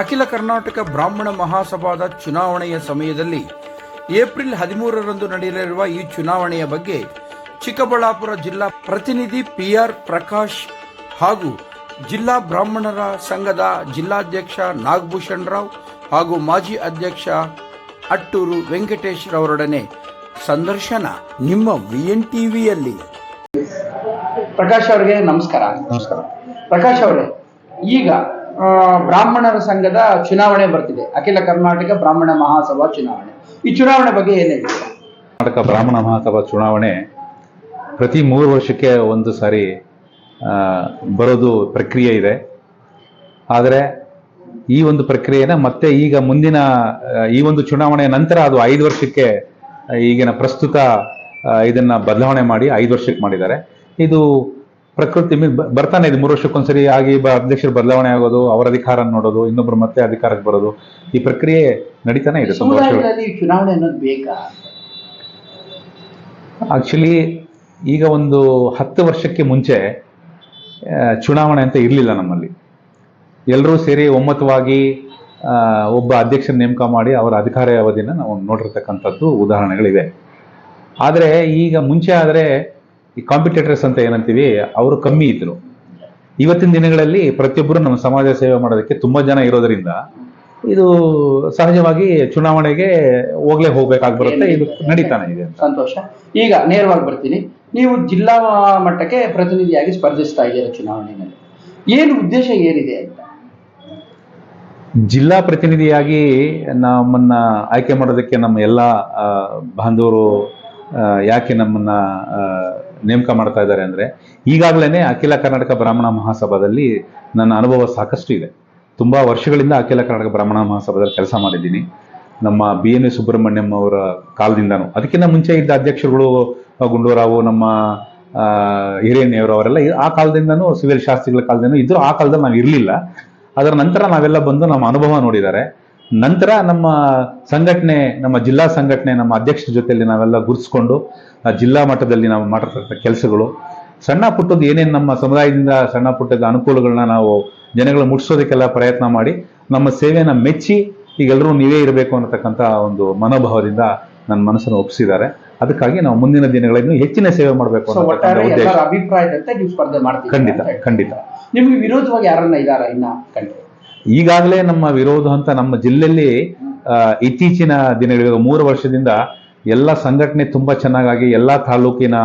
ಅಖಿಲ ಕರ್ನಾಟಕ ಬ್ರಾಹ್ಮಣ ಮಹಾಸಭಾದ ಚುನಾವಣೆಯ ಸಮಯದಲ್ಲಿ ಏಪ್ರಿಲ್ ಹದಿಮೂರರಂದು ನಡೆಯಲಿರುವ ಈ ಚುನಾವಣೆಯ ಬಗ್ಗೆ ಚಿಕ್ಕಬಳ್ಳಾಪುರ ಜಿಲ್ಲಾ ಪ್ರತಿನಿಧಿ ಪಿಆರ್ ಪ್ರಕಾಶ್ ಹಾಗೂ ಜಿಲ್ಲಾ ಬ್ರಾಹ್ಮಣರ ಸಂಘದ ಜಿಲ್ಲಾಧ್ಯಕ್ಷ ನಾಗಭೂಷಣ್ ರಾವ್ ಹಾಗೂ ಮಾಜಿ ಅಧ್ಯಕ್ಷ ಅಟ್ಟೂರು ವೆಂಕಟೇಶ್ ರವರೊಡನೆ ಸಂದರ್ಶನ ನಿಮ್ಮ ವಿಎನ್ ಟಿವಿಯಲ್ಲಿ ಪ್ರಕಾಶ್ ಅವರಿಗೆ ನಮಸ್ಕಾರ. ನಮಸ್ಕಾರ. ಪ್ರಕಾಶ್ ಅವರೇ ಈಗ ಬ್ರಾಹ್ಮಣರ ಸಂಘದ ಚುನಾವಣೆ ಬರ್ತಿದೆ. ಅಖಿಲ ಕರ್ನಾಟಕ ಬ್ರಾಹ್ಮಣ ಮಹಾಸಭಾ ಚುನಾವಣೆ. ಈ ಚುನಾವಣೆ ಬಗ್ಗೆ ಏನೇ ಕರ್ನಾಟಕ ಬ್ರಾಹ್ಮಣ ಮಹಾಸಭಾ ಚುನಾವಣೆ ಪ್ರತಿ ಮೂರು ವರ್ಷಕ್ಕೆ ಒಂದು ಸಾರಿ ಬರೋದು ಪ್ರಕ್ರಿಯೆ ಇದೆ. ಆದರೆ ಈ ಒಂದು ಪ್ರಕ್ರಿಯೆನ ಮತ್ತೆ ಈಗ ಮುಂದಿನ ಈ ಒಂದು ಚುನಾವಣೆಯ ನಂತರ ಅದು ಐದು ವರ್ಷಕ್ಕೆ ಈಗಿನ ಪ್ರಸ್ತುತ ಇದನ್ನ ಬದಲಾವಣೆ ಮಾಡಿ ಐದು ವರ್ಷಕ್ಕೆ ಮಾಡಿದ್ದಾರೆ. ಇದು ಪ್ರಕೃತಿ ಬರ್ತಾನೆ ಇದೆ ಮೂರು ವರ್ಷಕ್ಕೊಂದ್ಸರಿ ಆಗಿ ಅಧ್ಯಕ್ಷರು ಬದಲಾವಣೆ ಆಗೋದು ಅವರ ಅಧಿಕಾರ ನೋಡೋದು ಇನ್ನೊಬ್ರು ಮತ್ತೆ ಅಧಿಕಾರಕ್ಕೆ ಬರೋದು ಈ ಪ್ರಕ್ರಿಯೆ ನಡೀತಾನೆ ಇದೆ. ಚುನಾವಣೆ ಅನ್ನೋದು ಬೇಕಾ? ಆಕ್ಚುಲಿ ಈಗ ಒಂದು ಹತ್ತು ವರ್ಷಕ್ಕೆ ಮುಂಚೆ ಚುನಾವಣೆ ಅಂತ ಇರಲಿಲ್ಲ ನಮ್ಮಲ್ಲಿ. ಎಲ್ಲರೂ ಸೇರಿ ಒಮ್ಮತವಾಗಿ ಒಬ್ಬ ಅಧ್ಯಕ್ಷರ ನೇಮಕ ಮಾಡಿ ಅವರ ಅಧಿಕಾರ ಅವಧಿನ ನಾವು ನೋಡಿರ್ತಕ್ಕಂಥದ್ದು ಉದಾಹರಣೆಗಳಿವೆ. ಆದರೆ ಈಗ ಮುಂಚೆ ಆದರೆ ಈ ಕಾಂಪಿಟೇಟರ್ಸ್ ಅಂತ ಏನಂತೀವಿ ಅವರು ಕಮ್ಮಿ ಇದ್ರು. ಇವತ್ತಿನ ದಿನಗಳಲ್ಲಿ ಪ್ರತಿಯೊಬ್ಬರು ನಮ್ಮ ಸಮಾಜ ಸೇವೆ ಮಾಡೋದಕ್ಕೆ ತುಂಬ ಜನ ಇರೋದರಿಂದ ಇದು ಸಹಜವಾಗಿ ಚುನಾವಣೆಗೆ ಹೋಗ್ಲೇ ಹೋಗ್ಬೇಕಾಗಿ ಬರುತ್ತೆ ಇದು ನಡೀತಾನೆ ಇದೆ ಸಂತೋಷ. ಈಗ ನೇರವಾಗಿ ಬರ್ತೀನಿ. ನೀವು ಜಿಲ್ಲಾ ಮಟ್ಟಕ್ಕೆ ಪ್ರತಿನಿಧಿಯಾಗಿ ಸ್ಪರ್ಧಿಸ್ತಾ ಇದ್ದೀರಾ ಚುನಾವಣೆಯಲ್ಲಿ. ಏನು ಉದ್ದೇಶ ಏನಿದೆ ಅಂತ? ಜಿಲ್ಲಾ ಪ್ರತಿನಿಧಿಯಾಗಿ ನಮ್ಮನ್ನ ಆಯ್ಕೆ ಮಾಡೋದಕ್ಕೆ ನಮ್ಮ ಎಲ್ಲ ಬಾಂಧವರು ಯಾಕೆ ನಮ್ಮನ್ನ ನೇಮಕ ಮಾಡ್ತಾ ಇದ್ದಾರೆ ಅಂದ್ರೆ ಈಗಾಗಲೇ ಅಖಿಲ ಕರ್ನಾಟಕ ಬ್ರಾಹ್ಮಣ ಮಹಾಸಭಾದಲ್ಲಿ ನನ್ನ ಅನುಭವ ಸಾಕಷ್ಟು ಇದೆ. ತುಂಬಾ ವರ್ಷಗಳಿಂದ ಅಖಿಲ ಕರ್ನಾಟಕ ಬ್ರಾಹ್ಮಣ ಮಹಾಸಭಾದಲ್ಲಿ ಕೆಲಸ ಮಾಡಿದ್ದೀನಿ. ನಮ್ಮ ಬಿ ಎನ್ ಸುಬ್ರಹ್ಮಣ್ಯಂ ಅವರ ಕಾಲದಿಂದನೂ. ಅದಕ್ಕಿಂತ ಮುಂಚೆ ಇದ್ದ ಅಧ್ಯಕ್ಷರುಗಳು ಗುಂಡೂರಾವು ನಮ್ಮ ಆ, ಹಿರಿಯಣ್ಣವರು ಅವರೆಲ್ಲ ಆ ಕಾಲದಿಂದನೂ ಸಿವಿಲ್ ಶಾಸ್ತ್ರಿಗಳ ಕಾಲದಿಂದ ಇದ್ರು ಆ ಕಾಲದಲ್ಲಿ ನಾವು ಇರಲಿಲ್ಲ ಅದರ ನಂತರ ನಾವೆಲ್ಲ ಬಂದು ನಮ್ಮ ಅನುಭವ ನೋಡಿದ್ದಾರೆ. ನಂತರ ನಮ್ಮ ಸಂಘಟನೆ ನಮ್ಮ ಜಿಲ್ಲಾ ಸಂಘಟನೆ ನಮ್ಮ ಅಧ್ಯಕ್ಷರ ಜೊತೆಯಲ್ಲಿ ನಾವೆಲ್ಲ ಗುರುತಿಸ್ಕೊಂಡು ಆ ಜಿಲ್ಲಾ ಮಟ್ಟದಲ್ಲಿ ನಾವು ಮಾಡಿರ್ತಕ್ಕಂಥ ಕೆಲಸಗಳು. ಸಣ್ಣ ಪುಟ್ಟದ್ದು ಏನೇನು ನಮ್ಮ ಸಮುದಾಯದಿಂದ ಸಣ್ಣ ಪುಟ್ಟದ ಅನುಕೂಲಗಳನ್ನ ನಾವು ಜನಗಳು ಮುಟ್ಟಿಸೋದಕ್ಕೆಲ್ಲ ಪ್ರಯತ್ನ ಮಾಡಿ ನಮ್ಮ ಸೇವೆನ ಮೆಚ್ಚಿ ಈಗೆಲ್ಲರೂ ನೀವೇ ಇರಬೇಕು ಅನ್ನತಕ್ಕಂಥ ಒಂದು ಮನೋಭಾವದಿಂದ ನನ್ನ ಮನಸ್ಸನ್ನು ಒಪ್ಪಿಸಿದ್ದಾರೆ ಅದಕ್ಕಾಗಿ ನಾವು ಮುಂದಿನ ದಿನಗಳಲ್ಲಿ ಹೆಚ್ಚಿನ ಸೇವೆ ಮಾಡಬೇಕು ಉದ್ದೇಶ. ಅಭಿಪ್ರಾಯದಂತೆ ನೀವು ಸ್ಪರ್ಧೆ ಮಾಡ್ತೀವಿ ಖಂಡಿತ ಖಂಡಿತ. ನಿಮ್ಗೆ ವಿರೋಧವಾಗಿ ಯಾರನ್ನ ಇದಾರ ಇನ್ನ? ಕಂಡ್ರೆ ಈಗಾಗಲೇ ನಮ್ಮ ವಿರೋಧ ಅಂತ ನಮ್ಮ ಜಿಲ್ಲೆಯಲ್ಲಿ ಆ, ಇತ್ತೀಚಿನ ದಿನಗಳಿಗೆ ಮೂರು ವರ್ಷದಿಂದ ಎಲ್ಲ ಸಂಘಟನೆ ತುಂಬಾ ಚೆನ್ನಾಗಾಗಿ ಎಲ್ಲ ತಾಲೂಕಿನ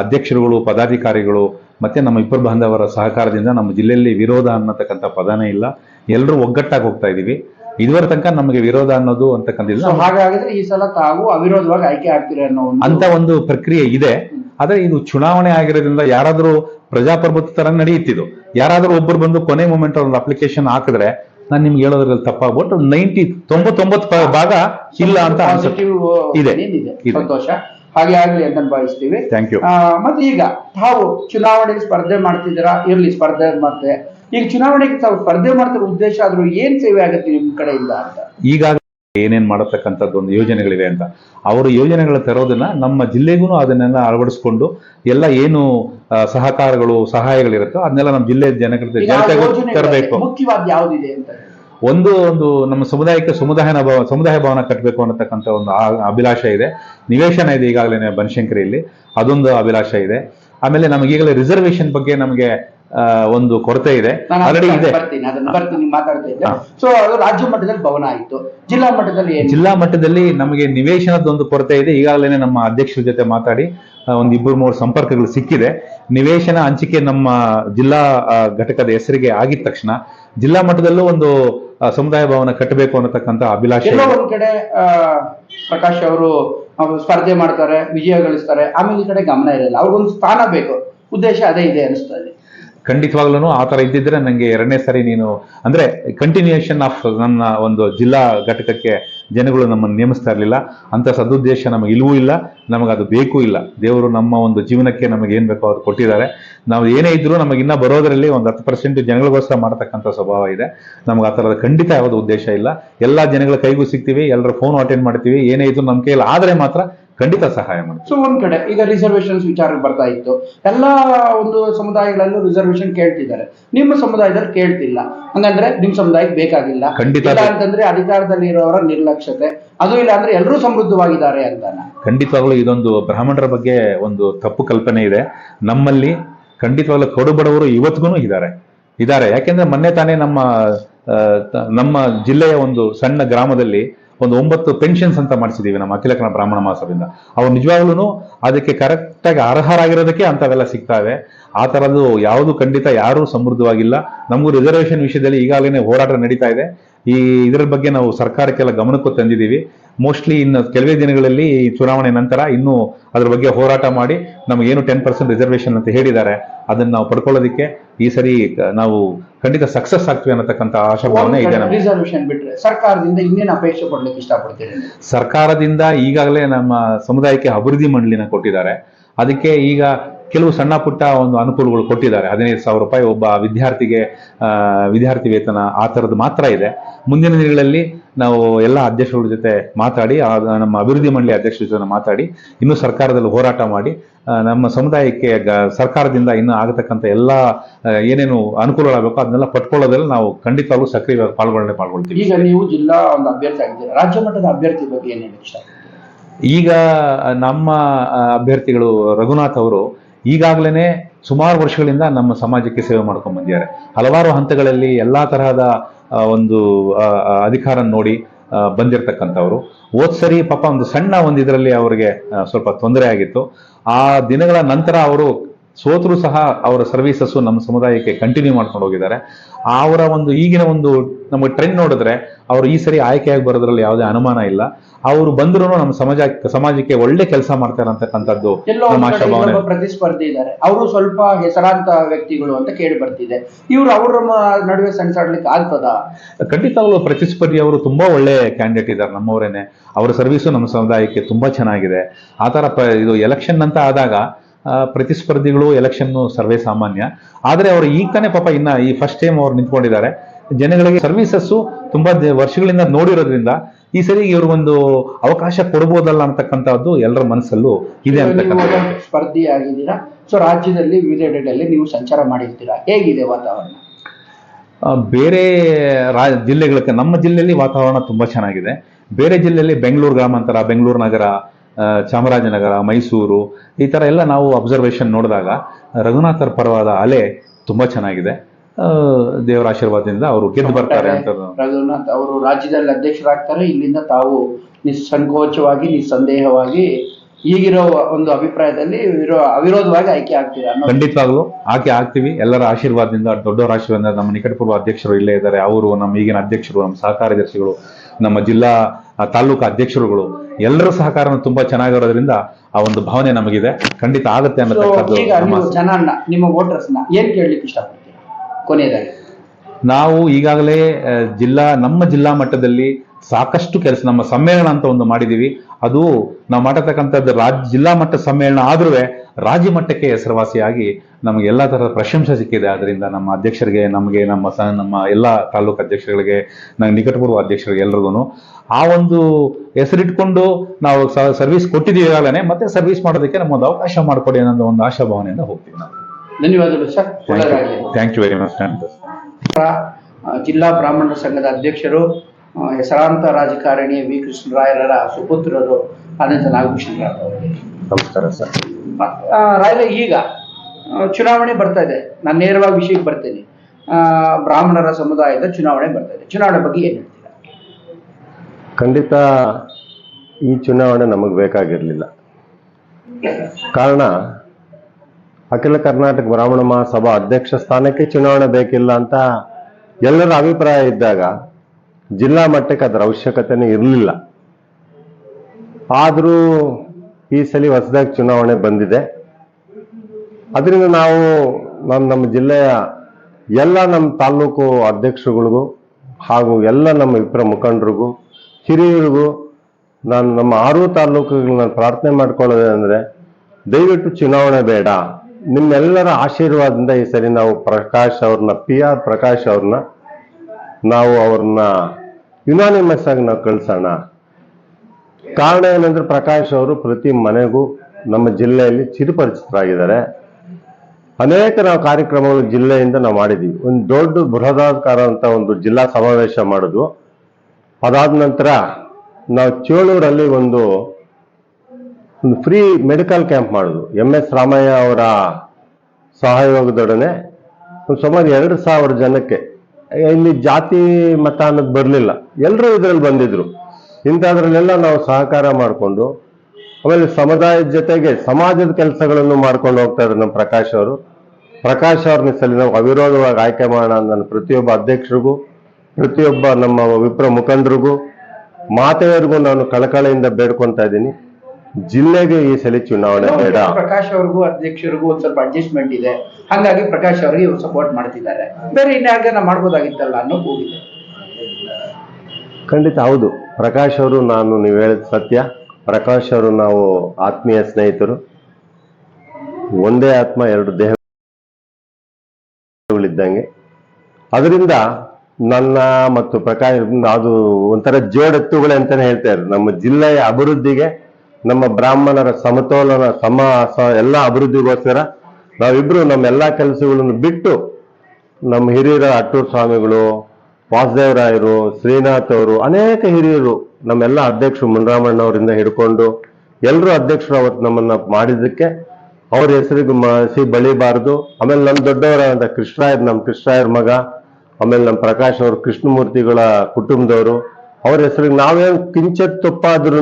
ಅಧ್ಯಕ್ಷರುಗಳು ಪದಾಧಿಕಾರಿಗಳು ಮತ್ತೆ ನಮ್ಮ ಇಬ್ಬರು ಬಾಂಧವರ ಸಹಕಾರದಿಂದ ನಮ್ಮ ಜಿಲ್ಲೆಯಲ್ಲಿ ವಿರೋಧ ಅನ್ನತಕ್ಕಂಥ ಪದನೇ ಇಲ್ಲ. ಎಲ್ಲರೂ ಒಗ್ಗಟ್ಟಾಗಿ ಹೋಗ್ತಾ ಇದೀವಿ ಇದುವರೆ ತನಕ ನಮಗೆ ವಿರೋಧ ಅನ್ನೋದು ಅಂತಕ್ಕಂಥದ್ದು ಸೊ ಹಾಗಾಗಿದ್ರೆ ಈ ಸಲ ತಾವು ಅವಿರೋಧವಾಗಿ ಆಯ್ಕೆ ಆಗ್ತೀರಿ ಅನ್ನೋ ಅಂತ ಒಂದು ಪ್ರಕ್ರಿಯೆ ಇದೆ. ಆದ್ರೆ ಇದು ಚುನಾವಣೆ ಆಗಿರೋದ್ರಿಂದ ಯಾರಾದರೂ ಪ್ರಜಾಪ್ರಭುತ್ವ ತರ ನಡೆಯುತ್ತಿದ್ದು ಯಾರಾದರೂ ಒಬ್ಬರು ಬಂದು ಕೊನೆ ಮೂಮೆಂಟ್ ಒಂದು ಅಪ್ಲಿಕೇಶನ್ ಹಾಕಿದ್ರೆ ನಾನು ನಿಮ್ಗೆ ಹೇಳೋದ್ರಲ್ಲಿ ತಪ್ಪಾಗ್ಬಿಟ್ಟು ನೈಂಟಿ ತೊಂಬತ್ತೊಂಬತ್ತು ಭಾಗ ಇಲ್ಲ ಅಂತ ಅನ್ಸುತ್ತೆ ಇದೆ. ಸಂತೋಷ. ಹಾಗೆ ಆಗಲಿ ಅಂತ ಭಾವಿಸ್ತೀವಿ ಥ್ಯಾಂಕ್ ಯು ಮತ್ತೆ ಈಗ ತಾವು ಚುನಾವಣೆಗೆ ಸ್ಪರ್ಧೆ ಮಾಡ್ತಿದ್ದೀರಾ? ಇರ್ಲಿ ಸ್ಪರ್ಧೆ ಮತ್ತೆ. ಈಗ ಚುನಾವಣೆಗೆ ತಾವು ಸ್ಪರ್ಧೆ ಮಾಡ್ತಿರೋ ಉದ್ದೇಶ ಆದ್ರೂ ಏನ್ ಸೇವೆ ಆಗುತ್ತೆ ನಿಮ್ ಕಡೆಯಿಂದ ಅಂತ? ಈಗಾಗಲೇ ಏನೇನ್ ಮಾಡತಕ್ಕಂಥದ್ದು ಒಂದು ಯೋಜನೆಗಳಿವೆ ಅಂತ. ಅವರು ಯೋಜನೆಗಳ ತರೋದನ್ನ ನಮ್ಮ ಜಿಲ್ಲೆಗೂ ಅದನ್ನೆಲ್ಲ ಅಳವಡಿಸ್ಕೊಂಡು ಎಲ್ಲ ಏನು ಸಹಕಾರಗಳು ಸಹಾಯಗಳಿರುತ್ತೋ ಅದನ್ನೆಲ್ಲ ನಮ್ಮ ಜಿಲ್ಲೆ ಜನಗಳ ಜನತೆಗೂ ತರಬೇಕು. ಮುಖ್ಯವಾದ ಯಾವ್ದಿದೆ ಅಂತ ಒಂದು ಒಂದು ನಮ್ಮ ಸಮುದಾಯಕ್ಕೆ ಸಮುದಾಯನ ಭವ ಸಮುದಾಯ ಭವನ ಕಟ್ಟಬೇಕು ಅನ್ನತಕ್ಕಂಥ ಒಂದು ಆ- ಅಭಿಲಾಷೆ ಇದೆ. ನಿವೇಶನ ಇದೆ ಈಗಾಗಲೇ ಬನಶಂಕರಿಯಲ್ಲಿ. ಅದೊಂದು ಅಭಿಲಾಷೆ ಇದೆ. ಆಮೇಲೆ ನಮಗೆ ಈಗಲೇ ರಿಸರ್ವೇಶನ್ ಬಗ್ಗೆ ನಮಗೆ ಒಂದು ಕೊರತೆ ಇದೆ. ನಾನು ಆಲ್ರೆಡಿ ಅದನ್ನ ಇದೆ. ಬರ್ತೀನಿ ಅದನ್ನ ಬರ್ತೀನಿ ಮಾತಾಡ್ತಾ ಇದ್ದೆ. ಹಾ. ಸೊ ಅದು ರಾಜ್ಯ ಮಟ್ಟದಲ್ಲಿ ಭವನ ಆಯ್ತು. ಜಿಲ್ಲಾ ಮಟ್ಟದಲ್ಲಿ ಜಿಲ್ಲಾ ಮಟ್ಟದಲ್ಲಿ ನಮಗೆ ನಿವೇಶನದ ಒಂದು ಕೊರತೆ ಇದೆ. ಈಗಾಗಲೇ ನಮ್ಮ ಅಧ್ಯಕ್ಷರ ಜೊತೆ ಮಾತಾಡಿ ಒಂದು ಇಬ್ಬರು ಮೂರು ಸಂಪರ್ಕಗಳು ಸಿಕ್ಕಿದೆ. ನಿವೇಶನ ಹಂಚಿಕೆ ನಮ್ಮ ಜಿಲ್ಲಾ ಘಟಕದ ಹೆಸರಿಗೆ ಆಗಿದ ತಕ್ಷಣ ಜಿಲ್ಲಾ ಮಟ್ಟದಲ್ಲೂ ಒಂದು ಸಮುದಾಯ ಭವನ ಕಟ್ಟಬೇಕು ಅನ್ನತಕ್ಕಂತ ಅಭಿಲಾಷೆ ಒಂದ್ ಕಡೆ ಪ್ರಕಾಶ್ ಅವರು ಅವ್ರು ಸ್ಪರ್ಧೆ ಮಾಡ್ತಾರೆ, ವಿಜಯ ಗಳಿಸ್ತಾರೆ, ಆಮೇಲೆ ಈ ಕಡೆ ಗಮನ ಇರಲ್ಲ ಅವ್ರಿಗೊಂದು ಸ್ಥಾನ ಬೇಕು. ಉದ್ದೇಶ ಅದೇ ಇದೆ ಅನಿಸ್ತದೆ ಖಂಡಿತವಾಗ್ಲೂ ಆ ಥರ ಇದ್ದಿದ್ರೆ ನನಗೆ ಎರಡನೇ ಸಾರಿ ನೀನು, ಅಂದ್ರೆ ಕಂಟಿನ್ಯೂಯೇಷನ್ ಆಫ್ ನನ್ನ ಒಂದು ಜಿಲ್ಲಾ ಘಟಕಕ್ಕೆ ಜನಗಳು ನಮ್ಮನ್ನು ನೇಮಿಸ್ತಾ ಇರಲಿಲ್ಲ. ಅಂತ ಸದುದ್ದೇಶ ನಮಗೆ ಇಲ್ಲವೂ ಇಲ್ಲ, ನಮಗೆ ಅದು ಬೇಕು ಇಲ್ಲ. ದೇವರು ನಮ್ಮ ಒಂದು ಜೀವನಕ್ಕೆ ನಮಗೆ ಏನು ಬೇಕೋ ಅದು ಕೊಟ್ಟಿದ್ದಾರೆ. ನಾವು ಏನೇ ಇದ್ರೂ ನಮಗೆ ಇನ್ನ ಬರೋದರಲ್ಲಿ ಒಂದು ಹತ್ತು ಪರ್ಸೆಂಟ್ ಜನಗಳಿಗೋಸ್ಕರ ಮಾಡತಕ್ಕಂಥ ಸ್ವಭಾವ ಇದೆ. ನಮ್ಗೆ ಆ ಥರದ ಖಂಡಿತ ಯಾವುದೋ ಉದ್ದೇಶ ಇಲ್ಲ. ಎಲ್ಲ ಜನಗಳ ಕೈಗೂ ಸಿಗ್ತೀವಿ, ಎಲ್ಲರ ಫೋನ್ ಅಟೆಂಡ್ ಮಾಡ್ತೀವಿ, ಏನೇ ಇದ್ರು ನಮ್ಮ ಕೈಯಲ್ಲಿ ಆದರೆ ಮಾತ್ರ ಖಂಡಿತ ಸಹಾಯ ಮಾಡುತ್ತೆ. ಸೊ ಒಂದ್ ಕಡೆ ಈಗ ರಿಸರ್ವೇಶನ್ಸ್ ವಿಚಾರಕ್ಕೆ ಬರ್ತಾ ಇತ್ತು. ಎಲ್ಲಾ ಒಂದು ಸಮುದಾಯಗಳಲ್ಲೂ ರಿಸರ್ವೇಶನ್ ಕೇಳ್ತಿದ್ದಾರೆ. ನಿಮ್ಮ ಸಮುದಾಯದಲ್ಲಿ ಕೇಳ್ತಿಲ್ಲ. ಹಂಗಂದ್ರೆ ನಿಮ್ ಸಮುದಾಯಕ್ಕೆ ಬೇಕಾಗಿಲ್ಲ. ಖಂಡಿತ ಇಲ್ಲ ಅಂತಂದ್ರೆ ಅಧಿಕಾರದಲ್ಲಿ ಇರೋರ ನಿರ್ಲಕ್ಷ್ಯತೆ. ಅದು ಇಲ್ಲ ಅಂದ್ರೆ ಎಲ್ಲರೂ ಸಮೃದ್ಧವಾಗಿದ್ದಾರೆ ಅಂತಾನ. ಖಂಡಿತವಾಗ್ಲೂ ಇದೊಂದು ಬ್ರಾಹ್ಮಣರ ಬಗ್ಗೆ ಒಂದು ತಪ್ಪು ಕಲ್ಪನೆ ಇದೆ. ನಮ್ಮಲ್ಲಿ ಖಂಡಿತವಾಗ್ಲೂ ಕಡುಬಡವರು ಇವತ್ತಿಗೂ ಇದ್ದಾರೆ. ಇದ್ದಾರೆ. ಯಾಕೆಂದ್ರೆ ಮೊನ್ನೆ ತಾನೇ ನಮ್ಮ ನಮ್ಮ ಜಿಲ್ಲೆಯ ಒಂದು ಸಣ್ಣ ಗ್ರಾಮದಲ್ಲಿ ಒಂದು ಒಂಬತ್ತು ಪೆನ್ಷನ್ಸ್ ಅಂತ ಮಾಡಿಸಿದ್ದೀವಿ ನಮ್ಮ ಅಖಿಲ ಕನ್ನಡ ಬ್ರಾಹ್ಮಣ ಮಾಸದಿಂದ ಅವ್ರು ನಿಜವಾಗ್ಲೂ ಅದಕ್ಕೆ ಕರೆಕ್ಟಾಗಿ ಅರ್ಹರಾಗಿರೋದಕ್ಕೆ ಅಂತವೆಲ್ಲ ಸಿಗ್ತಾವೆ ಆ ಥರದ್ದು ಯಾವುದು ಖಂಡಿತ ಯಾರೂ ಸಮೃದ್ಧವಾಗಿಲ್ಲ. ನಮಗೂ ರಿಸರ್ವೇಷನ್ ವಿಷಯದಲ್ಲಿ ಈಗಾಗಲೇ ಹೋರಾಟ ನಡೀತಾ ಇದೆ. ಈ ಇದರ ಬಗ್ಗೆ ನಾವು ಸರ್ಕಾರಕ್ಕೆಲ್ಲ ಗಮನಕ್ಕೂ ತಂದಿದ್ದೀವಿ. ಮೋಸ್ಟ್ಲಿ ಇನ್ನು ಕೆಲವೇ ದಿನಗಳಲ್ಲಿ ಈ ಚುನಾವಣೆ ನಂತರ ಇನ್ನೂ ಅದರ ಬಗ್ಗೆ ಹೋರಾಟ ಮಾಡಿ ನಮಗೇನು ಟೆನ್ ಪರ್ಸೆಂಟ್ ರಿಸರ್ವೇಷನ್ ಅಂತ ಹೇಳಿದ್ದಾರೆ. ಅದನ್ನ ನಾವು ಪಡ್ಕೊಳ್ಳೋದಕ್ಕೆ ಈ ಸರಿ ನಾವು ಖಂಡಿತ ಸಕ್ಸಸ್ ಆಗ್ತೀವಿ ಅನ್ನತಕ್ಕಂಥ ಆಶಾಭಾವನೆ ಇದೆ ರಿಸರ್ವೇಶನ್ ಬಿಟ್ರೆ ಸರ್ಕಾರದಿಂದ ಇನ್ನೇನು ಅಪೇಕ್ಷೆ ಪಡ್ಲಿಕ್ಕೆ ಇಷ್ಟಪಡ್ತೀರಿ? ಸರ್ಕಾರದಿಂದ ಈಗಾಗಲೇ ನಮ್ಮ ಸಮುದಾಯಕ್ಕೆ ಅಭಿವೃದ್ಧಿ ಮಂಡಳಿನ ಕೊಟ್ಟಿದ್ದಾರೆ. ಅದಕ್ಕೆ ಈಗ ಕೆಲವು ಸಣ್ಣ ಪುಟ್ಟ ಒಂದು ಅನುಕೂಲಗಳು ಕೊಟ್ಟಿದ್ದಾರೆ. ಹದಿನೈದು ಸಾವಿರ ರೂಪಾಯಿ ಒಬ್ಬ ವಿದ್ಯಾರ್ಥಿಗೆ ವಿದ್ಯಾರ್ಥಿ ವೇತನ ಆ ಥರದ್ದು ಮಾತ್ರ ಇದೆ. ಮುಂದಿನ ದಿನಗಳಲ್ಲಿ ನಾವು ಎಲ್ಲ ಅಧ್ಯಕ್ಷರ ಜೊತೆ ಮಾತಾಡಿ ನಮ್ಮ ಅಭಿವೃದ್ಧಿ ಮಂಡಳಿ ಅಧ್ಯಕ್ಷರ ಜೊತೆ ಮಾತಾಡಿ ಇನ್ನೂ ಸರ್ಕಾರದಲ್ಲಿ ಹೋರಾಟ ಮಾಡಿ ನಮ್ಮ ಸಮುದಾಯಕ್ಕೆ ಸರ್ಕಾರದಿಂದ ಇನ್ನು ಆಗತಕ್ಕಂಥ ಎಲ್ಲ ಏನೇನು ಅನುಕೂಲಗಳಾಗಬೇಕು ಅದನ್ನೆಲ್ಲ ಪಟ್ಕೊಳ್ಳೋದ್ರಲ್ಲಿ ನಾವು ಖಂಡಿತವಾಗ್ಲೂ ಸಕ್ರಿಯವಾಗಿ ಪಾಲ್ಗೊಳ್ಳೆ ಪಾಲ್ಗೊಳ್ತೀವಿ. ಈಗ ನೀವು ಜಿಲ್ಲಾ ಒಂದು ಅಭ್ಯರ್ಥಿ ಆಗಿದ್ದೀರಾ? ರಾಜ್ಯ ಮಟ್ಟದ ಅಭ್ಯರ್ಥಿ ಬಗ್ಗೆ ಏನು ಇಷ್ಟ ಈಗ ನಮ್ಮ ಅಭ್ಯರ್ಥಿಗಳು ರಘುನಾಥ್ ಅವರು ಈಗಾಗಲೇ ಸುಮಾರು ವರ್ಷಗಳಿಂದ ನಮ್ಮ ಸಮಾಜಕ್ಕೆ ಸೇವೆ ಮಾಡ್ಕೊಂಡು ಬಂದಿದ್ದಾರೆ. ಹಲವಾರು ಹಂತಗಳಲ್ಲಿ ಎಲ್ಲಾ ತರಹದ ಒಂದು ಅಧಿಕಾರ ನೋಡಿ ಬಂದಿರತಕ್ಕಂಥವ್ರು. ಹೋದ್ ಸರಿ ಪಾಪ ಒಂದು ಸಣ್ಣ ಒಂದು ಇದರಲ್ಲಿ ಅವರಿಗೆ ಸ್ವಲ್ಪ ತೊಂದರೆ ಆಗಿತ್ತು. ಆ ದಿನಗಳ ನಂತರ ಅವರು ಸೋತರು ಸಹ ಅವರ ಸರ್ವಿಸಸ್ಸು ನಮ್ಮ ಸಮುದಾಯಕ್ಕೆ ಕಂಟಿನ್ಯೂ ಮಾಡ್ಕೊಂಡು ಹೋಗಿದ್ದಾರೆ. ಅವರ ಒಂದು ಈಗಿನ ಒಂದು ನಮಗೆ ಟ್ರೆಂಡ್ ನೋಡಿದ್ರೆ ಅವರು ಈ ಸರಿ ಆಯ್ಕೆಯಾಗಿ ಬರೋದ್ರಲ್ಲಿ ಯಾವುದೇ ಅನುಮಾನ ಇಲ್ಲ. ಅವರು ಬಂದ್ರು ನಮ್ಮ ಸಮಾಜ ಸಮಾಜಕ್ಕೆ ಒಳ್ಳೆ ಕೆಲಸ ಮಾಡ್ತಾರೆ ಅಂತಕ್ಕಂಥದ್ದು ನಮ್ಮ ಪ್ರತಿಸ್ಪರ್ಧಿ ಇದ್ದಾರೆ. ಅವರು ಸ್ವಲ್ಪ ಹೆಸರಾಂತ ವ್ಯಕ್ತಿಗಳು ಅಂತ ಕೇಳಿ ಬರ್ತಿದೆ ಇವರು ಅವರ ನಡುವೆ ಸೆಣಸಾಡ್ಲಿಕ್ಕೆ ಆಗ್ತದ? ಖಂಡಿತವಾಗ್ಲೂ ಪ್ರತಿಸ್ಪರ್ಧಿ ಅವರು ತುಂಬಾ ಒಳ್ಳೆ ಕ್ಯಾಂಡಿಡೇಟ್ ಇದ್ದಾರೆ ನಮ್ಮವರೇನೆ. ಅವರ ಸರ್ವಿಸು ನಮ್ಮ ಸಮುದಾಯಕ್ಕೆ ತುಂಬಾ ಚೆನ್ನಾಗಿದೆ. ಆ ತರ ಪ- ಇದು ಎಲೆಕ್ಷನ್ ಅಂತ ಆದಾಗ ಪ್ರತಿಸ್ಪರ್ಧಿಗಳು ಎಲೆಕ್ಷನ್ ಸರ್ವೇ ಸಾಮಾನ್ಯ. ಆದ್ರೆ ಅವರು ಈಗ ತಾನೇ ಪಾಪ ಇನ್ನ ಈ ಫಸ್ಟ್ ಟೈಮ್ ಅವ್ರು ನಿಂತ್ಕೊಂಡಿದ್ದಾರೆ. ಜನಗಳಿಗೆ ಸರ್ವಿಸಸ್ಸು ತುಂಬಾ ವರ್ಷಗಳಿಂದ ನೋಡಿರೋದ್ರಿಂದ ಈ ಸರಿ ಇವ್ರಿಗೊಂದು ಅವಕಾಶ ಕೊಡಬಹುದಲ್ಲ ಅಂತಕ್ಕಂಥದ್ದು ಎಲ್ಲರ ಮನಸ್ಸಲ್ಲೂ ಇದೆ ಅಂತಕ್ಕಂಥ ಸ್ಪರ್ಧಿ ಆಗಿದ್ದೀರಾ ಸೊ ರಾಜ್ಯದಲ್ಲಿ ವಿವಿಧೆಡೆಯಲ್ಲಿ ನೀವು ಸಂಚಾರ ಮಾಡಿರ್ತೀರಾ? ಹೇಗಿದೆ ವಾತಾವರಣ? ಬೇರೆ ರಾ ಜಿಲ್ಲೆಗಳಿಗೆ ನಮ್ಮ ಜಿಲ್ಲೆಯಲ್ಲಿ ವಾತಾವರಣ ತುಂಬಾ ಚೆನ್ನಾಗಿದೆ. ಬೇರೆ ಜಿಲ್ಲೆಯಲ್ಲಿ ಬೆಂಗಳೂರು ಗ್ರಾಮಾಂತರ ಬೆಂಗಳೂರು ನಗರ ಚಾಮರಾಜನಗರ ಮೈಸೂರು ಈ ತರ ಎಲ್ಲ ನಾವು ಅಬ್ಸರ್ವೇಷನ್ ನೋಡಿದಾಗ ರಘುನಾಥರ ಪರವಾದ ಅಲೆ ತುಂಬಾ ಚೆನ್ನಾಗಿದೆ. ದೇವರ ಆಶೀರ್ವಾದದಿಂದ ಅವರು ಗೆದ್ದು ಬರ್ತಾರೆ ಅಂತ ರಘುನಾಥ್ ಅವರು ರಾಜ್ಯದಲ್ಲಿ ಅಧ್ಯಕ್ಷರಾಗ್ತಾರೆ. ಇಲ್ಲಿಂದ ತಾವು ನಿಸ್ಸಂಕೋಚವಾಗಿ ನಿಸ್ಸಂದೇಹವಾಗಿ ಈಗಿರೋ ಒಂದು ಅಭಿಪ್ರಾಯದಲ್ಲಿ ವಿರೋ ಅವಿರೋಧವಾಗಿ ಆಯ್ಕೆ ಆಗ್ತೀವಿ ಖಂಡಿತವಾಗ್ಲು ಖಂಡಿತವಾಗ್ಲೂ ಆಕೆ ಆಗ್ತೀವಿ. ಎಲ್ಲರ ಆಶೀರ್ವಾದದಿಂದ ದೊಡ್ಡವರ ಆಶೀರ್ವಾದದಿಂದ ನಮ್ಮ ನಿಕಟಪೂರ್ವ ಅಧ್ಯಕ್ಷರು ಇಲ್ಲೇ ಇದ್ದಾರೆ. ಅವರು ನಮ್ಮ ಈಗಿನ ಅಧ್ಯಕ್ಷರು ನಮ್ಮ ಸಹಕಾರ್ಯದರ್ಶಿಗಳು. ನಮ್ಮ ಜಿಲ್ಲಾ ತಾಲೂಕು ಅಧ್ಯಕ್ಷರುಗಳು ಎಲ್ಲರ ಸಹಕಾರ ತುಂಬಾ ಚೆನ್ನಾಗಿರೋದ್ರಿಂದ ಆ ಒಂದು ಭಾವನೆ ನಮಗಿದೆ. ಖಂಡಿತ ಆಗುತ್ತೆ ಅನ್ನೋದು ಜನನ್ನ ನಿಮ್ಮ ವೋಟರ್ಸ್ನ ಏನ್ ಕೇಳಲಿಕ್ಕೆ ಇಷ್ಟಪಡ್ತೀರಾ ಕೊನೆಯದಾಗಿ? ನಾವು ಈಗಾಗಲೇ ಜಿಲ್ಲಾ ನಮ್ಮ ಜಿಲ್ಲಾ ಮಟ್ಟದಲ್ಲಿ ಸಾಕಷ್ಟು ಕೆಲಸ ನಮ್ಮ ಸಮ್ಮೇಳನ ಅಂತ ಒಂದು ಮಾಡಿದೀವಿ ಅದು ನಾವು ಮಾಡತಕ್ಕಂಥದ್ದು ರಾಜ್ಯ ಜಿಲ್ಲಾ ಮಟ್ಟ ಸಮ್ಮೇಳನ ಆದ್ರೂ ರಾಜ್ಯ ಮಟ್ಟಕ್ಕೆ ಹೆಸರುವಾಸಿಯಾಗಿ ನಮಗೆ ಎಲ್ಲಾ ತರಹದ ಪ್ರಶಂಸೆ ಸಿಕ್ಕಿದೆ. ಅದರಿಂದ ನಮ್ಮ ಅಧ್ಯಕ್ಷರಿಗೆ ನಮಗೆ ನಮ್ಮ ಸ ನಮ್ಮ ಎಲ್ಲ ತಾಲೂಕು ಅಧ್ಯಕ್ಷರುಗಳಿಗೆ ನಿಕಟ ನಿಕಟಪೂರ್ವ ಅಧ್ಯಕ್ಷರಿಗೆ ಎಲ್ರಿಗೂ ಆ ಒಂದು ಹೆಸರಿಟ್ಕೊಂಡು ನಾವು ಸರ್ವಿಸ್ ಕೊಟ್ಟಿದ್ದೀವಿ ಈಗಾಗಲೇ ಮತ್ತೆ ಸರ್ವಿಸ್ ಮಾಡೋದಕ್ಕೆ ನಮ್ಮೊಂದು ಅವಕಾಶ ಮಾಡಿಕೊಡಿ ಅನ್ನೋ ಒಂದು ಆಶಾಭಾವನೆಯಿಂದ ಹೋಗ್ತೀವಿ ನಾವು. ಧನ್ಯವಾದಗಳು sir. Thank you very much ಜಿಲ್ಲಾ ಬ್ರಾಹ್ಮಣರ ಸಂಘದ ಅಧ್ಯಕ್ಷರು ಹೆಸರಾಂತ ರಾಜಕಾರಣಿ ವಿ. ಕೃಷ್ಣರಾಯರ ಸುಪುತ್ರರು ಅನಂತ ನಾಗಭೂಷಣ ರಾವ್. ನಮಸ್ಕಾರ ಸರ್. ರಾಯರೇ ಈಗ ಚುನಾವಣೆ ಬರ್ತಾ ಇದೆ. ನಾನು ನೇರವಾಗಿ ವಿಷಯಕ್ಕೆ ಬರ್ತೇನೆ. ಬ್ರಾಹ್ಮಣರ ಸಮುದಾಯದ ಚುನಾವಣೆ ಬರ್ತಾ ಇದೆ. ಚುನಾವಣೆ ಬಗ್ಗೆ ಏನು ಹೇಳ್ತೀರಾ? ಖಂಡಿತ ಈ ಚುನಾವಣೆ ನಮಗೆ ಬೇಕಾಗಿರಲಿಲ್ಲ. ಕಾರಣ, ಅಖಿಲ ಕರ್ನಾಟಕ ಬ್ರಾಹ್ಮಣ ಮಹಾಸಭಾ ಅಧ್ಯಕ್ಷ ಸ್ಥಾನಕ್ಕೆ ಚುನಾವಣೆ ಬೇಕಿಲ್ಲ ಅಂತ ಎಲ್ಲರ ಅಭಿಪ್ರಾಯ ಇದ್ದಾಗ ಜಿಲ್ಲಾ ಮಟ್ಟಕ್ಕೆ ಅದರ ಅವಶ್ಯಕತೆನೇ ಇರಲಿಲ್ಲ. ಆದರೂ ಈ ಸಲ ಹೊಸದಾಗಿ ಚುನಾವಣೆ ಬಂದಿದೆ. ಅದರಿಂದ ನಾವು ನಮ್ಮ ನಮ್ಮ ಜಿಲ್ಲೆಯ ಎಲ್ಲ ನಮ್ಮ ತಾಲೂಕು ಅಧ್ಯಕ್ಷಗಳಿಗೂ ಹಾಗೂ ಎಲ್ಲ ನಮ್ಮ ವಿಪ್ರ ಮುಖಂಡರಿಗೂ, ಹಿರಿಯರಿಗೂ ನಾನು ನಮ್ಮ ಆರು ತಾಲೂಕುಗಳಿಗೆ ನಾನು ಪ್ರಾರ್ಥನೆ ಮಾಡ್ಕೊಳ್ಳೋದೇನೆಂದ್ರೆ ದಯವಿಟ್ಟು ಚುನಾವಣೆ ಬೇಡ. ನಿಮ್ಮೆಲ್ಲರ ಆಶೀರ್ವಾದದಿಂದ ಈ ಸರಿ ನಾವು ಪ್ರಕಾಶ್ ಅವ್ರನ್ನ ಪಿ ಆರ್ ಪ್ರಕಾಶ್ ಅವ್ರನ್ನ ನಾವು ಅವ್ರನ್ನ ಯುನಾನಿಮಸ್ ಆಗಿ ನಾವು ಕಳಿಸೋಣ. ಕಾರಣ ಏನಂದ್ರೆ ಪ್ರಕಾಶ್ ಅವರು ಪ್ರತಿ ಮನೆಗೂ ನಮ್ಮ ಜಿಲ್ಲೆಯಲ್ಲಿ ಚಿರಪರಿಚಿತರಾಗಿದ್ದಾರೆ. ಅನೇಕ ನಾವು ಕಾರ್ಯಕ್ರಮಗಳು ಜಿಲ್ಲೆಯಿಂದ ನಾವು ಮಾಡಿದ್ದೀವಿ ಒಂದು ದೊಡ್ಡ ಬೃಹದಾಕಾರ ಅಂತ ಒಂದು ಜಿಲ್ಲಾ ಸಮಾವೇಶ ಮಾಡಿದ್ವು ಅದಾದ ನಂತರ ನಾವು ಚೇಳೂರಲ್ಲಿ ಒಂದು ಒಂದು ಫ್ರೀ ಮೆಡಿಕಲ್ ಕ್ಯಾಂಪ್ ಮಾಡಿದ್ವು ಎಂ ಎಸ್ ರಾಮಯ್ಯ ಅವರ ಸಹಯೋಗದೊಡನೆ ಒಂದು ಸುಮಾರು ಎರಡು ಸಾವಿರ ಜನಕ್ಕೆ, ಇಲ್ಲಿ ಜಾತಿ ಮತ ಅನ್ನೋದು ಬರಲಿಲ್ಲ. ಎಲ್ಲರೂ ಇದರಲ್ಲಿ ಬಂದಿದ್ರು. ಇಂಥದ್ರಲ್ಲೆಲ್ಲ ನಾವು ಸಹಕಾರ ಮಾಡಿಕೊಂಡು ಆಮೇಲೆ ಸಮುದಾಯದ ಜೊತೆಗೆ ಸಮಾಜದ ಕೆಲಸಗಳನ್ನು ಮಾಡ್ಕೊಂಡು ಹೋಗ್ತಾ ಇದ್ರು ನಮ್ಮ ಪ್ರಕಾಶ್ ಅವರು. ಪ್ರಕಾಶ್ ಅವ್ರನ್ನ ನಿಸಲ್ಲಿ ಸಲ ನಾವು ಅವಿರೋಧವಾಗಿ ಆಯ್ಕೆ ಮಾಡೋಣ ನನ್ನ ನಾನು ಪ್ರತಿಯೊಬ್ಬ ಅಧ್ಯಕ್ಷರಿಗೂ ಪ್ರತಿಯೊಬ್ಬ ನಮ್ಮ ವಿಪ್ರ ಮುಖಂಡರಿಗೂ ಮಾತೆಯವರಿಗೂ ನಾನು ಕಳಕಳಿಯಿಂದ ಬೇಡ್ಕೊಂತಾ ಇದ್ದೀನಿ. ಜಿಲ್ಲೆಗೆ ಈ ಸಲ ಚುನಾವಣೆ ಬೇಡ. ಪ್ರಕಾಶ್ ಅವ್ರಿಗೂ ಅಧ್ಯಕ್ಷರಿಗೂ ಒಂದ್ ಸ್ವಲ್ಪ ಅಡ್ಜಸ್ಟ್ಮೆಂಟ್ ಇದೆ. ಹಾಗಾಗಿ ಪ್ರಕಾಶ್ ಅವರಿಗೆ ಇವ್ರು ಸಪೋರ್ಟ್ ಮಾಡ್ತಿದ್ದಾರೆ. ಬೇರೆ ಇನ್ಯಾರ್ಗನ ಮಾಡ್ಬೋದಾಗಿತ್ತಲ್ಲ ಅನ್ನೋ ಕೂಗಿದೆ. ಖಂಡಿತ ಹೌದು. ಪ್ರಕಾಶ್ ಅವರು ನಾನು ನೀವು ಹೇಳಿದ ಸತ್ಯ. ಪ್ರಕಾಶ್ ಅವರು ನಾವು ಆತ್ಮೀಯ ಸ್ನೇಹಿತರು. ಒಂದೇ ಆತ್ಮ, ಎರಡು ದೇಹಗಳಿದ್ದಂಗೆ. ಅದರಿಂದ ನನ್ನ ಮತ್ತು ಪ್ರಕಾಶ್ ಅದು ಒಂಥರ ಜೋಡೆತ್ತುಗಳೇ ಅಂತಾನೆ ಹೇಳ್ತಾರೆ ನಮ್ಮ ಜಿಲ್ಲೆಯ ಅಭಿವೃದ್ಧಿಗೆ, ನಮ್ಮ ಬ್ರಾಹ್ಮಣರ ಸಮತೋಲನ, ಸಮ ಎಲ್ಲ ಅಭಿವೃದ್ಧಿಗೋಸ್ಕರ ನಾವಿಬ್ರು ನಮ್ಮ ಎಲ್ಲಾ ಕೆಲಸಗಳನ್ನು ಬಿಟ್ಟು ನಮ್ಮ ಹಿರಿಯರ ಅಟ್ಟೂರು ಸ್ವಾಮಿಗಳು ವಾಸುದೇವರಾಯರು ಶ್ರೀನಾಥ್ ಅವರು ಅನೇಕ ಹಿರಿಯರು ನಮ್ಮೆಲ್ಲ ಅಧ್ಯಕ್ಷರು ಮುನ್ರಾಮಣ್ಣ ಅವರಿಂದ ಹಿಡ್ಕೊಂಡು ಎಲ್ಲರೂ ಅಧ್ಯಕ್ಷರು ಅವತ್ತು ನಮ್ಮನ್ನ ಮಾಡಿದ್ದಕ್ಕೆ ಅವ್ರ ಹೆಸರಿಗೆ ಸಿ ಬಳಿಬಾರದು. ಆಮೇಲೆ ನಮ್ಮ ದೊಡ್ಡವರಾದಂಥ ಕೃಷ್ಣರಾಯರ್ ನಮ್ಮ ಕೃಷ್ಣರಾಯರ್ ಮಗ ಆಮೇಲೆ ನಮ್ಮ ಪ್ರಕಾಶ್ ಅವರು ಕೃಷ್ಣಮೂರ್ತಿಗಳ ಕುಟುಂಬದವರು ಅವ್ರ ಹೆಸರಿಗೆ ನಾವೇನು ಕಿಂಚತ್ ತಪ್ಪಾದ್ರೂ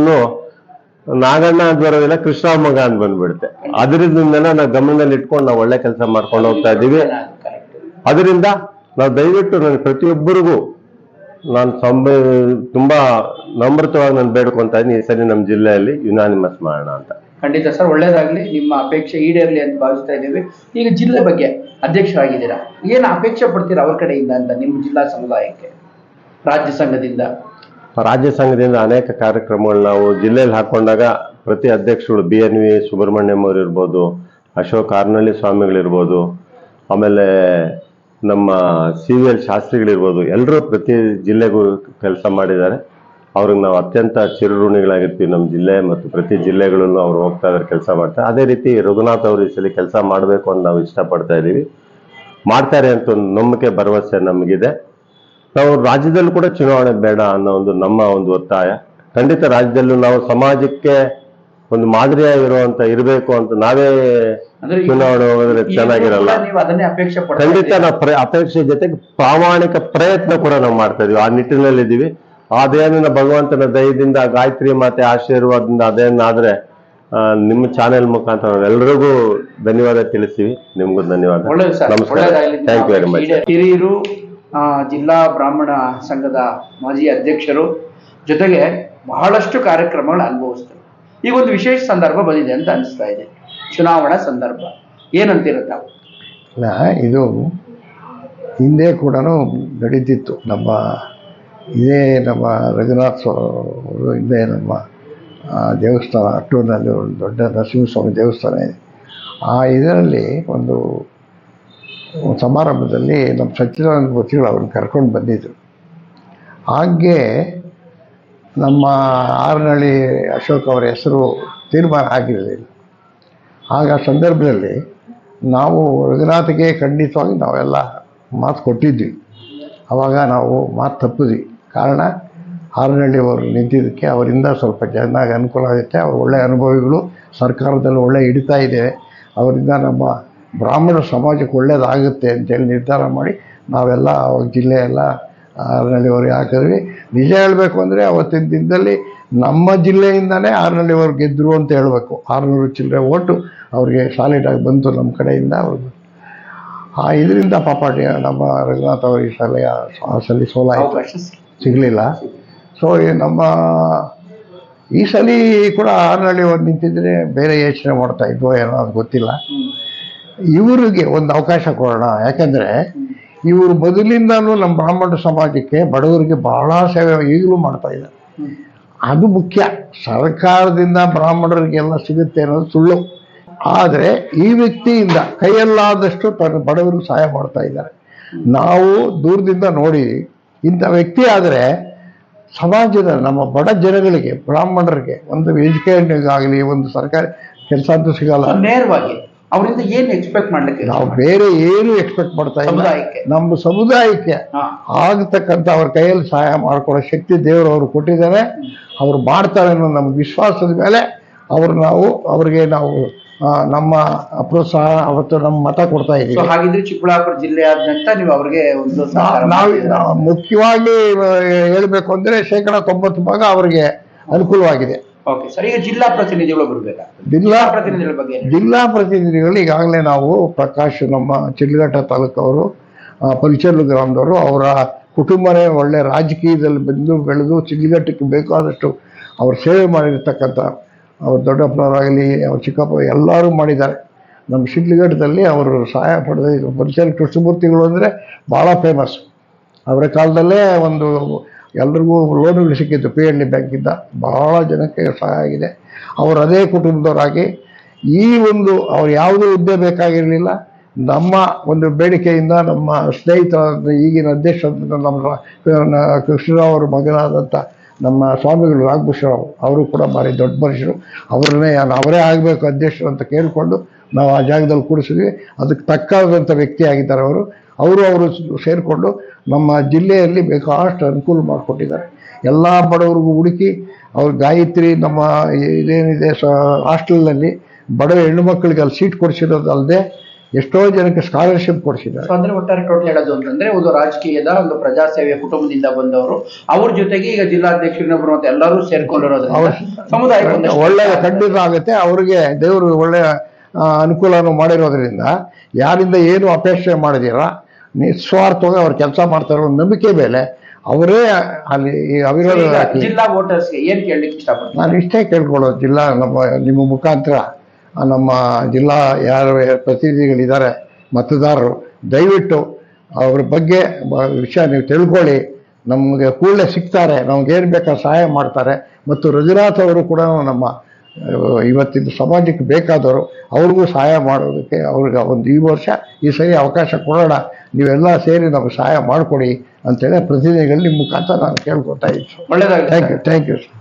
ನಾಗಣ್ಣ ಅಂತ ಬರೋದಿಲ್ಲ ಕೃಷ್ಣ ಮಗ ಅಂತ ಬಂದ್ಬಿಡುತ್ತೆ. ಅದರಿಂದ ನಾವು ಗಮನದಲ್ಲಿ ಇಟ್ಕೊಂಡು ನಾವು ಒಳ್ಳೆ ಕೆಲಸ ಮಾಡ್ಕೊಂಡು ಹೋಗ್ತಾ ಇದ್ದೀವಿ. ಅದರಿಂದ ನಾವು ದಯವಿಟ್ಟು ನಾನು ಪ್ರತಿಯೊಬ್ಬರಿಗೂ ನಾನು ಸಂಬ ತುಂಬಾ ನಮ್ರತವಾಗಿ ನಾನು ಬೇಡ್ಕೊಂತ ಇದ್ದೀನಿ ಈ ಸರಿ ನಮ್ಮ ಜಿಲ್ಲೆಯಲ್ಲಿ ಯುನಾನಿಮಸ್ ಮಾಡೋಣ ಅಂತ. ಖಂಡಿತ ಸರ್ ಒಳ್ಳೇದಾಗಲಿ ನಿಮ್ಮ ಅಪೇಕ್ಷೆ ಈಡೇರಲಿ ಅಂತ ಭಾವಿಸ್ತಾ ಇದ್ದೀವಿ. ಈಗ ಜಿಲ್ಲೆ ಬಗ್ಗೆ ಅಧ್ಯಕ್ಷರಾಗಿದ್ದೀರಾ? ಏನು ಅಪೇಕ್ಷೆ ಪಡ್ತೀರಾ ಅವ್ರ ಕಡೆಯಿಂದ ಅಂತ ನಿಮ್ಮ ಜಿಲ್ಲಾ ಸಮುದಾಯಕ್ಕೆ? ರಾಜ್ಯ ಸಂಘದಿಂದ? ರಾಜ್ಯ ಸಂಘದಿಂದ ಅನೇಕ ಕಾರ್ಯಕ್ರಮಗಳು ನಾವು ಜಿಲ್ಲೆಯಲ್ಲಿ ಹಾಕೊಂಡಾಗ ಪ್ರತಿ ಅಧ್ಯಕ್ಷಗಳು ಬಿ ಎನ್ ವಿ ಸುಬ್ರಹ್ಮಣ್ಯಂ ಅವರು ಇರ್ಬೋದು ಅಶೋಕ್ ಆರ್ನಳ್ಳಿ ಸ್ವಾಮಿಗಳಿರ್ಬೋದು ಆಮೇಲೆ ನಮ್ಮ ಸಿ ವಿ ಎಲ್ ಶಾಸ್ತ್ರಿಗಳಿರ್ಬೋದು ಎಲ್ಲರೂ ಪ್ರತಿ ಜಿಲ್ಲೆಗೂ ಕೆಲಸ ಮಾಡಿದ್ದಾರೆ. ಅವ್ರಿಗೆ ನಾವು ಅತ್ಯಂತ ಚಿರಋಣಿಗಳಾಗಿರ್ತೀವಿ ನಮ್ಮ ಜಿಲ್ಲೆ ಮತ್ತು ಪ್ರತಿ ಜಿಲ್ಲೆಗಳಲ್ಲೂ ಅವ್ರು ಹೋಗ್ತಾ ಇದ್ದಾರೆ, ಕೆಲಸ ಮಾಡ್ತಾರೆ ಅದೇ ರೀತಿ ರಘುನಾಥ್ ಅವರು ಈ ಸಲ ಕೆಲಸ ಮಾಡಬೇಕು ಅಂತ ನಾವು ಇಷ್ಟಪಡ್ತಾ ಇದ್ದೀವಿ. ಮಾಡ್ತಾರೆ ಅಂತ ಒಂದು ನಂಬಿಕೆ, ಭರವಸೆ ನಮಗಿದೆ. ನಾವು ರಾಜ್ಯದಲ್ಲೂ ಕೂಡ ಚುನಾವಣೆ ಬೇಡ ಅನ್ನೋ ಒಂದು ನಮ್ಮ ಒಂದು ಒತ್ತಾಯ. ಖಂಡಿತ ರಾಜ್ಯದಲ್ಲೂ ನಾವು ಸಮಾಜಕ್ಕೆ ಒಂದು ಮಾದರಿಯಾಗಿರುವಂತ ಇರಬೇಕು ಅಂತ ನಾವೇ ಅಂದ್ರೆ ಚುನಾವಣೆ ಚೆನ್ನಾಗಿರಲ್ಲ. ನೀವು ಅದನ್ನೇ ಅಪೇಕ್ಷೆ ಖಂಡಿತ? ನಾವು ಅಪೇಕ್ಷೆ ಜೊತೆಗೆ ಪ್ರಾಮಾಣಿಕ ಪ್ರಯತ್ನ ಕೂಡ ನಾವು ಮಾಡ್ತಾ ಇದೀವಿ. ಆ ನಿಟ್ಟಿನಲ್ಲಿ ಇದೀವಿ ಅದೇನ ಭಗವಂತನ ದಯದಿಂದ ಗಾಯತ್ರಿ ಮಾತೆ ಆಶೀರ್ವಾದದಿಂದ ಅದೇನಾದ್ರೆ ನಿಮ್ಮ ಚಾನೆಲ್ ಮುಖಾಂತರ ಎಲ್ರಿಗೂ ಧನ್ಯವಾದ ತಿಳಿಸ್ತೀವಿ. ನಿಮ್ಗೂ ಧನ್ಯವಾದ. ನಮಸ್ಕಾರ. ಥ್ಯಾಂಕ್ ಯು ವೆರಿ ಮಚ್ ಹಿರಿಯರು ಆ, ಜಿಲ್ಲಾ ಬ್ರಾಹ್ಮಣ ಸಂಘದ ಮಾಜಿ ಅಧ್ಯಕ್ಷರು ಜೊತೆಗೆ ಬಹಳಷ್ಟು ಕಾರ್ಯಕ್ರಮಗಳು ಅನುಭವಿಸ್ತಾರೆ. ಈಗ ಒಂದು ವಿಶೇಷ ಸಂದರ್ಭ ಬಂದಿದೆ ಅಂತ ಅನಿಸ್ತಾ ಇದೆ. ಚುನಾವಣಾ ಸಂದರ್ಭ. ಏನಂತಿರುತ್ತೆ ಇದು ಹಿಂದೆ ಕೂಡ ನಡೀತಿತ್ತು. ನಮ್ಮ ಇದೇ ನಮ್ಮ ರಘುನಾಥ ಅವರು ಹಿಂದೆ ನಮ್ಮ ದೇವಸ್ಥಾನ, ಅಟ್ಟೂರಿನಲ್ಲಿ ಒಂದು ದೊಡ್ಡ ನರಸಿಂಹಸ್ವಾಮಿ ದೇವಸ್ಥಾನ ಇದೆ. ಆ ಇದರಲ್ಲಿ ಒಂದು ಸಮಾರಂಭದಲ್ಲಿ ನಮ್ಮ ಸಚ್ಚಿದಾನಂದ ಮೂರ್ತಿಗಳು ಅವ್ರನ್ನ ಕರ್ಕೊಂಡು ಬಂದಿದ್ದರು ಹಾಗೆ ನಮ್ಮ ಆರನಹಳ್ಳಿ ಅಶೋಕ್ ಅವರ ಹೆಸರು ತೀರ್ಮಾನ ಆಗಿರಲಿಲ್ಲ. ಆಗ ಸಂದರ್ಭದಲ್ಲಿ ನಾವು ರಘುನಾಥಗೆ ಖಂಡಿತವಾಗಿ ನಾವೆಲ್ಲ ಮಾತು ಕೊಟ್ಟಿದ್ವಿ. ಆವಾಗ ನಾವು ಮಾತು ತಪ್ಪಿದ್ವಿ. ಕಾರಣ ಅವರು ನಿಂತಿದ್ದಕ್ಕೆ ಅವರಿಂದ ಸ್ವಲ್ಪ ಚೆನ್ನಾಗಿ ಅನುಕೂಲ ಆಗುತ್ತೆ. ಅವ್ರ ಒಳ್ಳೆಯ ಅನುಭವಿಗಳು. ಸರ್ಕಾರದಲ್ಲಿ ಒಳ್ಳೆ ಹಿಡಿತಾ ಇದೆ ಅವರಿಂದ ನಮ್ಮ ಬ್ರಾಹ್ಮಣ ಸಮಾಜಕ್ಕೆ ಒಳ್ಳೇದಾಗುತ್ತೆ ಅಂತೇಳಿ ನಿರ್ಧಾರ ಮಾಡಿ ನಾವೆಲ್ಲ ಜಿಲ್ಲೆಯೆಲ್ಲ ಹಾರನಹಳ್ಳಿಯವ್ರಿಗೆ ಹಾಕಿದ್ವಿ. ನಿಜ ಹೇಳಬೇಕು ಅಂದರೆ ಅವತ್ತಿನ ದಿನದಲ್ಲಿ ನಮ್ಮ ಜಿಲ್ಲೆಯಿಂದನೇ ಅವರು ಗೆದ್ದರು ಅಂತ ಹೇಳಬೇಕು. ಆರುನೂರು ಚಿಲ್ಲರೆ ಓಟು ಅವ್ರಿಗೆ ಸಾಲಿಡಾಗಿ ಬಂತು ನಮ್ಮ ಕಡೆಯಿಂದ. ಅವ್ರಿಗೆ ಆ ಇದರಿಂದ ಪಾಪ ನಮ್ಮ ರಘುನಾಥ್ ಅವರು ಈ ಸಲ ಆ ಸಲ ಸೋಲಾಯಿತು. ಸಿಗಲಿಲ್ಲ. ಸೊ ನಮ್ಮ ಈ ಸಲ ಕೂಡ ಆರ್ನಳ್ಳಿ ಅವ್ರು ನಿಂತಿದ್ರೆ ಬೇರೆ ಯೋಚನೆ ಮಾಡ್ತಾ ಇದ್ವೋ ಏನೋ ಅದು ಗೊತ್ತಿಲ್ಲ. ಇವರಿಗೆ ಒಂದು ಅವಕಾಶ ಕೊಡೋಣ. ಯಾಕಂದರೆ ಇವರು ಮೊದಲಿಂದನೂ ನಮ್ಮ ಬ್ರಾಹ್ಮಣ ಸಮಾಜಕ್ಕೆ ಬಡವರಿಗೆ ಬಹಳ ಸೇವೆ ಈಗಲೂ ಮಾಡ್ತಾ ಇದ್ದಾರೆ. ಅದು ಮುಖ್ಯ. ಸರ್ಕಾರದಿಂದ ಬ್ರಾಹ್ಮಣರಿಗೆಲ್ಲ ಸಿಗುತ್ತೆ ಅನ್ನೋದು ಸುಳ್ಳು. ಆದರೆ ಈ ವ್ಯಕ್ತಿಯಿಂದ ಕೈಯಲ್ಲಾದಷ್ಟು ತನ್ನ ಬಡವರು ಸಹಾಯ ಮಾಡ್ತಾ ಇದ್ದಾರೆ. ನಾವು ದೂರದಿಂದ ನೋಡಿ ಇಂಥ ವ್ಯಕ್ತಿ ಆದರೆ ಸಮಾಜದ ನಮ್ಮ ಬಡ ಜನಗಳಿಗೆ, ಬ್ರಾಹ್ಮಣರಿಗೆ ಒಂದು ಎಜುಕೇಷನ್ಗಾಗಲಿ ಒಂದು ಸರ್ಕಾರಿ ಕೆಲಸ ಅಂತೂ ಸಿಗಲ್ಲ. ನೇರವಾಗಿ. ಅವರಿಂದ ಏನು ಎಕ್ಸ್ಪೆಕ್ಟ್ ಮಾಡ್ಲಿಕ್ಕೆ ನಾವು ಬೇರೆ ಏನು ಎಕ್ಸ್ಪೆಕ್ಟ್ ಮಾಡ್ತಾ ಇಲ್ಲ. ಸಮುದಾಯಕ್ಕೆ. ನಮ್ಮ ಸಮುದಾಯಕ್ಕೆ ಹಾ. ಆಗತಕ್ಕಂಥ ಅವ್ರ ಕೈಯಲ್ಲಿ ಸಹಾಯ ಮಾಡಿಕೊಡೋ ಶಕ್ತಿ ದೇವರು ಅವರು ಕೊಟ್ಟಿದ್ದಾರೆ. ಅವ್ರು ಮಾಡ್ತಾರೆ ಅನ್ನೋ ನಮ್ಮ ವಿಶ್ವಾಸದ ಮೇಲೆ ಅವ್ರು ನಾವು ಅವ್ರಿಗೆ ನಾವು ಆ, ನಮ್ಮ ಪ್ರೋತ್ಸಾಹ ಅವತ್ತು ನಮ್ಮ ಮತ ಕೊಡ್ತಾ ಸೊ ಇದ್ದೀವಿ ಹಾಗಿದ್ರೆ ಚಿಕ್ಕಬಳ್ಳಾಪುರ ಜಿಲ್ಲೆಯಾದ್ಯಂತ ನೀವು ಅವ್ರಿಗೆ ಒಂದು ಸಹಕಾರ ನಾವು ಮುಖ್ಯವಾಗಿ ಹೇಳಬೇಕು ಅಂದ್ರೆ ಶೇಕಡ ತೊಂಬತ್ತು ಭಾಗ ಅವರಿಗೆ ಅನುಕೂಲವಾಗಿದೆ. ಓಕೆ ಸರ್ ಈಗ ಜಿಲ್ಲಾ ಪ್ರತಿನಿಧಿಗಳು ಬರ್ಬೇಕಾ? ಜಿಲ್ಲಾ ಪ್ರತಿನಿಧಿಗಳ ಬಗ್ಗೆ ಜಿಲ್ಲಾ ಪ್ರತಿನಿಧಿಗಳು ಈಗಾಗಲೇ ನಾವು ಪ್ರಕಾಶ್ ನಮ್ಮ ಚಿಲ್ಗಟ್ಟ ತಾಲೂಕವರು ಪಂಚರ್ಲು ಗ್ರಾಮದವರು ಅವರ ಕುಟುಂಬನೇ ಒಳ್ಳೆ ರಾಜಕೀಯದಲ್ಲಿ ಬಂದು ಬೆಳೆದು ಚಿಲ್ಲಘಟ್ಟಕ್ಕೆ ಬೇಕಾದಷ್ಟು ಅವರು ಸೇವೆ ಮಾಡಿರ್ತಕ್ಕಂಥ ಅವ್ರ ದೊಡ್ಡಪ್ಪನವರಾಗಲಿ ಅವ್ರ ಚಿಕ್ಕಪ್ಪ ಎಲ್ಲರೂ ಮಾಡಿದ್ದಾರೆ. ನಮ್ಮ ಶಿಡ್ಲಘಟ್ಟದಲ್ಲಿ ಅವರು ಸಹಾಯ ಪಡೆದ ಪರಿಸರ ಕೃಷ್ಣಮೂರ್ತಿಗಳು ಅಂದರೆ ಭಾಳ ಫೇಮಸ್ ಅವರ ಕಾಲದಲ್ಲೇ ಒಂದು ಎಲ್ರಿಗೂ ಲೋನುಗಳು ಸಿಕ್ಕಿತ್ತು ಪಿ ಎನ್ ಡಿ ಬ್ಯಾಂಕಿಂದ ಭಾಳ ಜನಕ್ಕೆ ಸಹಾಯ ಆಗಿದೆ. ಅವರು ಅದೇ ಕುಟುಂಬದವರಾಗಿ ಈ ಒಂದು ಅವ್ರು ಯಾವುದೇ ಹುದ್ದೆ ಬೇಕಾಗಿರಲಿಲ್ಲ, ನಮ್ಮ ಒಂದು ಬೇಡಿಕೆಯಿಂದ ನಮ್ಮ ಸ್ನೇಹಿತರಾದ ಈಗಿನ ಅಧ್ಯಕ್ಷ ನಮ್ಮ ಕೃಷ್ಣರಾವ್ ಅವರ ಮಗನಾದಂಥ ನಮ್ಮ ಸ್ವಾಮಿಗಳು ರಾಘಭೂಷಣರಾವ್ ಅವರು ಕೂಡ ಭಾರಿ ದೊಡ್ಡ ಮನುಷ್ಯರು. ಅವರನ್ನೇ ಅವರೇ ಆಗಬೇಕು ಅಧ್ಯಕ್ಷರು ಅಂತ ಕೇಳಿಕೊಂಡು ನಾವು ಆ ಜಾಗದಲ್ಲಿ ಕೂಡಿಸಿದ್ವಿ ಅದಕ್ಕೆ ತಕ್ಕಾದಂಥ ವ್ಯಕ್ತಿ ಆಗಿದ್ದಾರೆ ಅವರು. ಅವರು ಅವರು ಸೇರಿಕೊಂಡು ನಮ್ಮ ಜಿಲ್ಲೆಯಲ್ಲಿ ಬೇಕಾದಷ್ಟು ಅನುಕೂಲ ಮಾಡಿಕೊಟ್ಟಿದ್ದಾರೆ. ಎಲ್ಲ ಬಡವರಿಗೂ ಹುಡುಕಿ ಅವ್ರ ಗಾಯತ್ರಿ ನಮ್ಮ ಇದೇನಿದೆ ಸ ಹಾಸ್ಟೆಲ್ನಲ್ಲಿ ಬಡ ಹೆಣ್ಣು ಮಕ್ಕಳಿಗೆ ಅಲ್ಲಿ ಸೀಟ್ ಕೊಡಿಸಿರೋದಲ್ಲದೆ ಎಷ್ಟೋ ಜನಕ್ಕೆ ಸ್ಕಾಲರ್ಶಿಪ್ ಕೊಡಿಸಿದ್ದಾರೆ. ಅಂದರೆ ಒಟ್ಟಾರೆ ಟೋಟಲ್ ಹೇಳೋದು ಅಂತಂದ್ರೆ ಒಂದು ರಾಜಕೀಯದ ಒಂದು ಪ್ರಜಾಸೇವೆಯ ಕುಟುಂಬದಿಂದ ಬಂದವರು. ಅವ್ರ ಜೊತೆಗೆ ಈಗ ಜಿಲ್ಲಾಧ್ಯಕ್ಷರಿನೊಬ್ರು ಮತ್ತೆ ಎಲ್ಲರೂ ಸೇರಿಕೊಂಡಿರೋದು ಸಮುದಾಯ ಒಳ್ಳೆಯ ಖಂಡಿತ ಆಗುತ್ತೆ. ಅವರಿಗೆ ದೇವರು ಒಳ್ಳೆಯ ಅನುಕೂಲವನ್ನು ಅನುಕೂಲನೂ ಮಾಡಿರೋದ್ರಿಂದ ಯಾರಿಂದ ಏನು ಅಪೇಕ್ಷೆ ಮಾಡಿದಿರ ನಿಸ್ವಾರ್ಥವಾಗಿ ಅವ್ರು ಕೆಲಸ ಮಾಡ್ತಾರೆ ಅನ್ನೋ ನಂಬಿಕೆ ಮೇಲೆ ಅವರೇ ಅಲ್ಲಿ ಈ ಅವಿರೋಧ ಹಾಕಿ ಜಿಲ್ಲಾ ವೋಟರ್ಸ್ಗೆ ಏನ್ ಕೇಳಲಿಕ್ಕೆ ಇಷ್ಟಪಡ್ತೀನಿ ನಾನು ಇಷ್ಟೇ ಕೇಳ್ಕೊಳ್ಳೋದು ಜಿಲ್ಲಾ ನಮ್ಮ ನಿಮ್ಮ ಮುಖಾಂತರ ನಮ್ಮ ಜಿಲ್ಲಾ ಯಾರು ಪ್ರತಿನಿಧಿಗಳಿದ್ದಾರೆ ಮತದಾರರು ದಯವಿಟ್ಟು ಅವ್ರ ಬಗ್ಗೆ ವಿಷಯ ನೀವು ತಿಳ್ಕೊಳ್ಳಿ. ನಮಗೆ ಕೂಡಲೇ ಸಿಗ್ತಾರೆ ನಮ್ಗೆ ಏನು ಬೇಕಾದ್ರೆ ಸಹಾಯ ಮಾಡ್ತಾರೆ. ಮತ್ತು ರಘುನಾಥ್ ಅವರು ಕೂಡ ನಮ್ಮ ಇವತ್ತಿನ ಸಮಾಜಕ್ಕೆ ಬೇಕಾದವರು ಅವ್ರಿಗೂ ಸಹಾಯ ಮಾಡೋದಕ್ಕೆ ಅವ್ರಿಗೆ ಒಂದು ಈ ವರ್ಷ ಈ ಸರಿ ಅವಕಾಶ ಕೊಡೋಣ ನೀವೆಲ್ಲ ಸೇರಿ ನಮಗೆ ಸಹಾಯ ಮಾಡಿಕೊಡಿ ಅಂತೇಳಿ ಪ್ರತಿನಿಧಿಗಳು ನಿಮ್ಮ ಮುಖಾಂತರ ನಾನು ಕೇಳ್ಕೊತಾ ಇದ್ದೀನಿ. ಒಳ್ಳೆಯದಾಗಿ thank you thank you sir